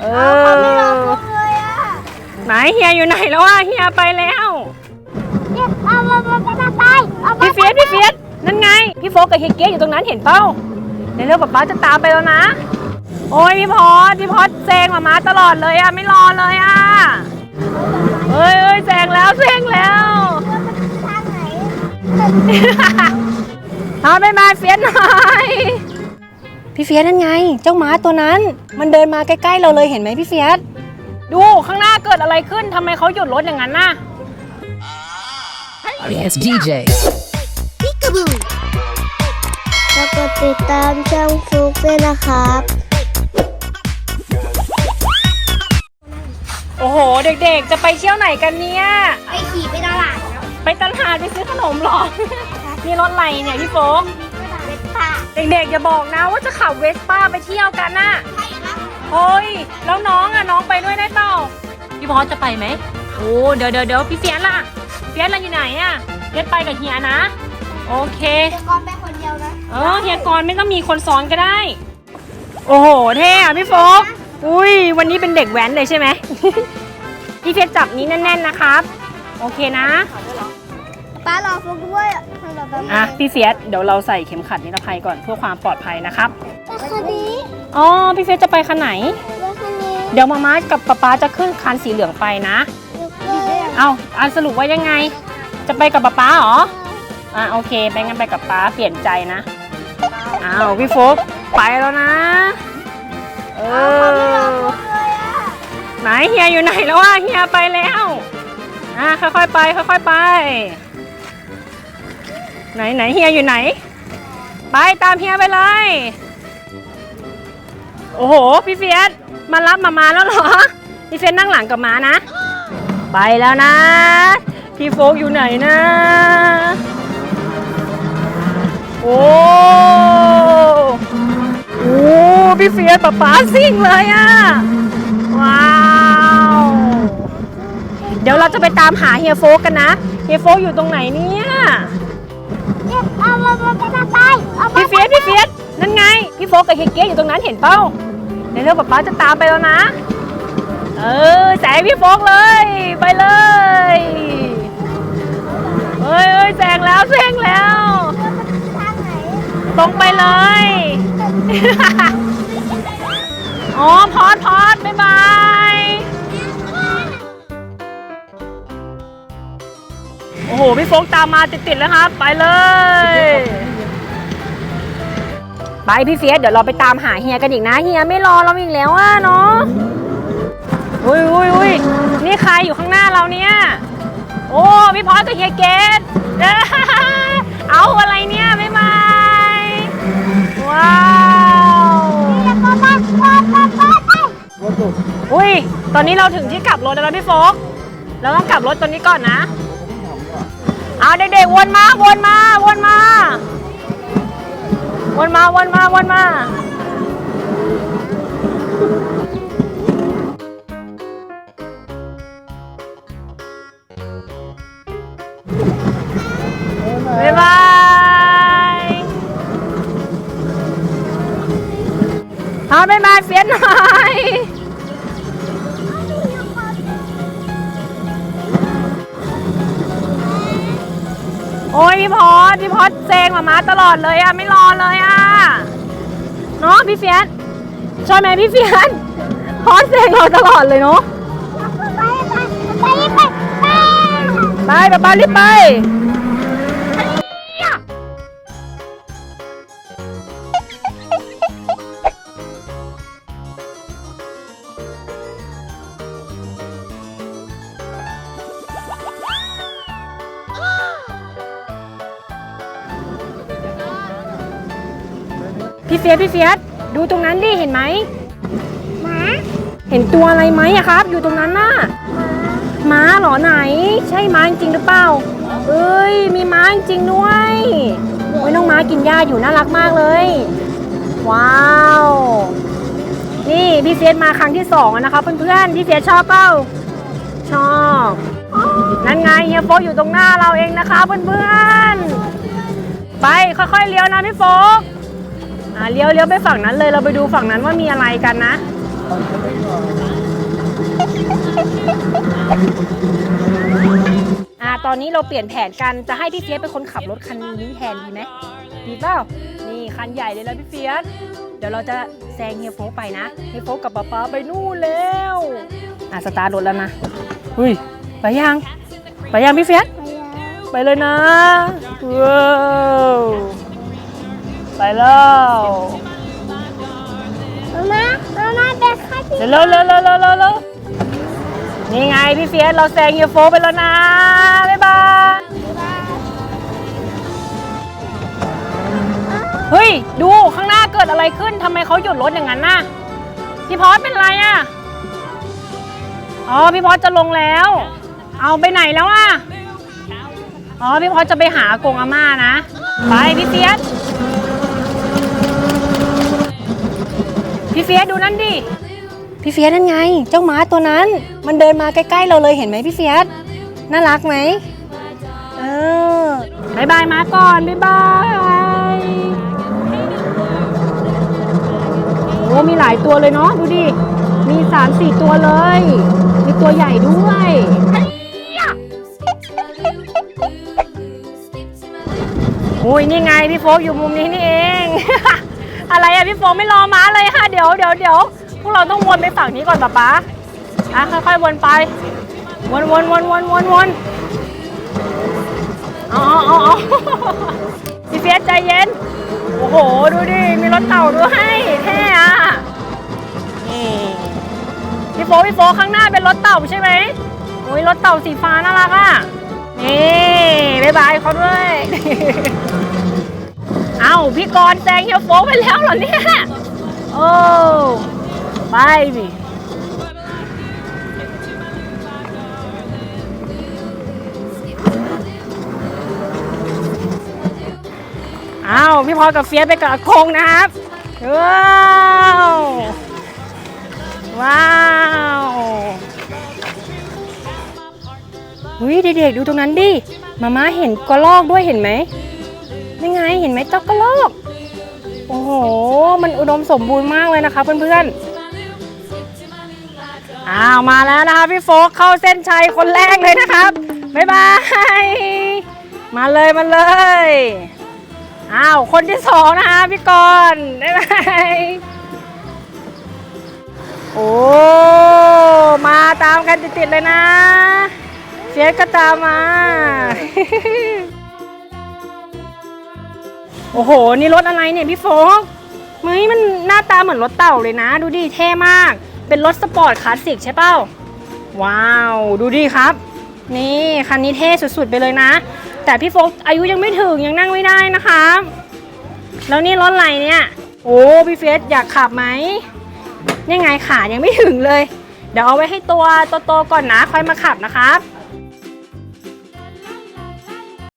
เอเขาไม่รออพวกเลยอะไหนเฮียอยู่ไหนแล้วอะเฮียไปแล้วเนี่ยเอามามามามาไปเอามาพี่เฟียสพี่เฟียสนั่นไง พี่โฟกกับเฮียเก๊อยู่ตรงนั้นเห็นเป้าเดี๋ยวเร็วป๊าป๊าจะตามไปแล้วนะ โอ้ยพี่พอดพี่พอดแซงมามาตลอดเลยอะไม่รอเลยอะเอ้ยเอ้ยแซงแล้วแซงแล้ว ทางไหนพาไปมาเฟียสหน่อย พี่เฟียสนั่นไง เจ้าหมาตัวนั้น มันเดินมาใกล้ๆเราเลยเห็นไหมพี่เฟียสดูข้างหน้าเกิดอะไรขึ้นทำไมเขาหยุดรถอย่างนั้นน่ะ It's DJ. แล้วก็ติดตามช่องฟลุกด้วยนะครับ โอ้โห เด็กๆ จะไปเที่ยวไหนกันเนี่ย ไปขี่ไปตลาดครับไปตลาดไปซื้อขนมเหรอ นี่รถอะไรเนี่ยพี่โฟก เว็บป่าเด็กๆอย่าบอกนะว่าจะขับเวสป้าไปเที่ยวกันน่ะใช่ครับเฮ้ยแล้วน้องอะน้องไปด้วยได้เปล่าพี่พอสจะไปไหมโอ้เดี๋ยวเดี๋ยวเดี๋ยวพี่เฟียสล่ะเฟียสล่ะอยู่ไหนอะเฟียสไปกับเฮียนะ โอเคแต่ก่อนไปคนเดียวนะเออเฮียกรณ์ไม่ต้องมีคนซ้อนก็ได้ โอ้โหเท่อะพี่โฟกอุ้ยวันนี้เป็นเด็กแว้นเลยใช่ไหมพี่เฟียสจับนี้แน่นๆนะครับ โอเคนะ ป้ารอฟลุกด้วยให้เราไปอะพี่เฟียสเดี๋ยวเราใส่เข็มขัดนิรภัยก่อนเพื่อความปลอดภัยนะครับไปคันนี้อ๋อพี่เฟียสจะไปคันไหนไปคันนี้เดี๋ยวมาม่ากับป๊าป๊าจะขึ้นคันสีเหลืองไปนะแล้วก็เอาอันสรุปว่ายังไง จะไปกับป๊าป๊าเหรออะโอเคไปงั้นไปกับป๊าเปลี่ยนใจนะอ้าวพี่โฟกไปแล้วนะเออเลยอะไหนเฮียอยู่ไหนแล้วอะเฮียไปแล้วอะค่อยๆไปค่อยๆไป ไหนไหนเฮียอยู่ไหน ไปตามเฮียไปเลย โอ้โห พี่เฟียสมารับมามาแล้วเหรอ พี่เฟียสนั่งหลังกับมานะ ไปแล้วนะ พี่โฟกอยู่ไหนนะ โอ้โอ้พี่เฟียสป๊าป๊าซิ่งเลยอะว้าว เดี๋ยวเราจะไปตามหาเฮียโฟกกันนะ เฮียโฟกอยู่ตรงไหนเนี่ย เนี่ยเอามามามามาไปเอามาพี่เฟียสพี่เฟียสนั่นไง พี่โฟกกับเฮียเก๊อยู่ตรงนั้นเห็นเป้าเดี๋ยวเร็วป๊าป๊าจะตามไปแล้วนะ เออแสงพี่โฟกเลย ไปเลยเฮ้ยเฮ้ยแซงแล้วแซงแล้ว ทางไหนตรงไปเลย อ๋อพอดพอดบ๊ายบาย หพี่โฟกตามมาติดๆแล้วครับ ไปเลย ไปพี่เฟียสเดี๋ยวเราไปตามหาเฮียกันอีกนะเฮียไม่รอเราอีกแล้วอะเนาะอุ้ยอุ้ยอุ้ยนี่ใครอยู่ข้างหน้าเราเนี่ย โอ้พี่พอสกับเฮียเกตเอาอะไรเนี่ยบ๊ายบาว้าวอุ้ย ตอนนี้เราถึงที่กลับรถแล้วนะพี่โฟกเราต้องกลับรถตอนนี้ก่อนนะ เอาเด็กๆวนมาวนมาวนมา วนมาวนมาวนมาบ๊ายบายพาไปมาเฟียหน่อย โอ้ยพี่พอดพี่พอดเซงมามาตลอดเลยอะไม่รอเลยอะเนาะพี่เฟียนใช่ไหมพี่เฟียนพอดเซงเราตลอดเลยเนาะไปไปไปไปไปไปป๊าป๊ารีบไป พี่เฟียสพี่เฟียสดูตรงนั้นดิเห็นไหมหมาเห็นตัวอะไรไหมอะครับ อยู่ตรงนั้นน่ะม้าเหรอไหน ใช่ม้าจริงหรือเปล่าเอ้ยมีม้าจริงด้วยโอ้ยน้องม้ากินหญ้าอยู่น่ารักมากเลย ว้าว นี่พี่เฟียสมาครั้งที่สองแล้วนะคะเพื่อนๆพี่เฟียสชอบเปล่าชอบนั่นไงเฮียโฟกอยู่ตรงหน้าเราเองนะคะเพื่อนๆไปค่อยๆเลี้ยวนะพี่โฟก อ่าเลี้ยวเลี้ยวไปฝั่งนั้นเลยเราไปดูฝั่งนั้นว่ามีอะไรกันนะ อ่าตอนนี้เราเปลี่ยนแผนกันจะให้พี่เฟียสเป็นคนขับรถคันนี้แทนดีไหมดีเปล่านี่คันใหญ่เลยแล้วพี่เฟียสเดี๋ยวเราจะแซงเฮียโฟกไปนะเฮียโฟกกับป๊าป๊าไปนู่นแล้วอะสตาร์ทรถแล้วนะอุ้ยไปยังไปยังพี่เฟียสไปเลยนะว้าว ไปแล้วมามามามาเด็กค่ะที่เร็วเร็วเร็วเร็วเร็วเร็วนี่ไงพี่เฟียสเราแซงเฮียโฟกไปแล้วนะ บ๊ายบาย เฮ้ย ดูข้างหน้าเกิดอะไรขึ้นทำไมเขาหยุดรถอย่างนั้นน่ะ พี่พอสเป็นไรอะ อ๋อ พี่พอสจะลงแล้ว เอาไปไหนแล้วอะ อ๋อ พี่พอสจะไปหาอากงอาม่านะ ไปพี่เฟียส พี่เฟียสดูนั่นดิ พี่เฟียสนั่นไง เจ้าม้าตัวนั้น มันเดินมาใกล้ๆเราเลยเห็นไหมพี่เฟียสน่ารักไหมเออบายบายม้าก่อนบายบายโอ้มีหลายตัวเลยเนาะดูดิ มีสามสี่ตัวเลย มีตัวใหญ่ด้วยโอ้ยนี่ไงพี่โฟกอยู่มุมนี้นี่เอง อะไรอะพี่โฟกไม่รอม้าเลยค่ะ เดี๋ยวเดี๋ยวเดี๋ยวพวกเราต้องวนไปฝั่งนี้ก่อนป๊าป๊าอะค่อยๆวนไป วนวนวนวนวนวนอ๋ออ๋อพี่เฟียสใจเย็น โอ้โห ดูดิ มีรถเต่าด้วยเท่อะนี่พี่โฟพี่โฟข้างหน้าเป็นรถเต่าใช่ไหมโอ้ยรถเต่าสีฟ้าน่ารักอะนี่บ๊ายบายเขาด้วย เอ้าพี่กรณ์แซงเฮียโฟกไปแล้วเหรอเนี่ยโอ้ไปดิอ้าวพี่พอกับเฟียสไปกับอากงนะครับว้าวว้าวหุยเด็กๆดูตรงนั้นดิมาม่าเห็นกระรอกด้วยเห็นไหม นี่ไงเห็นไหมเจ้ากระรอกโอ้โห มันอุดมสมบูรณ์มากเลยนะคะเพื่อนๆ อ้าวมาแล้วนะคะพี่โฟกเข้าเส้นชัยคนแรกเลยนะครับ บ๊ายบาย มาเลยมาเลย อ้าวคนที่สองนะคะพี่กรณ์บ๊ายบายโอ้ มาตามกันติดๆเลยนะเฟียสก็ตามมา โอ้โห นี่รถอะไรเนี่ยพี่โฟกเฮ้ยมันหน้าตาเหมือนรถเต่าเลยนะ ดูดิเท่มาก เป็นรถสปอร์ตคลาสสิกใช่เป้าว้าว ดูดิครับ นี่คันนี้เท่สุดๆไปเลยนะ แต่พี่โฟกอายุยังไม่ถึงยังนั่งไม่ได้นะครับ แล้วนี่รถอะไรเนี่ย โอ้พี่เฟสอยากขับไหมยังไงขายังไม่ถึงเลย เดี๋ยวเอาไว้ให้ตัวโตๆก่อนนะค่อยมาขับนะครับ